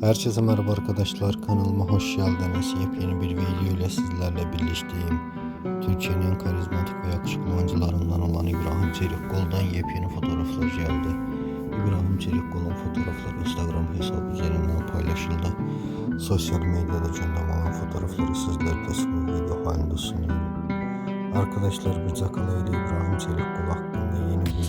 Herkese merhaba arkadaşlar kanalıma hoş geldiniz. Yepyeni bir video ile sizlerle birlikteyim. Türkiye'nin karizmatik ve yakışıklı oyuncularından olan İbrahim Çelikkol'dan yepyeni fotoğraflar geldi. İbrahim Çelikkol'un fotoğrafları Instagram hesabı üzerinden paylaşıldı. Sosyal medyada gündem olan fotoğrafları sizler de video halinde sunuyorum. Arkadaşlar bir Zakala ile İbrahim Çelikkol hakkında yeni video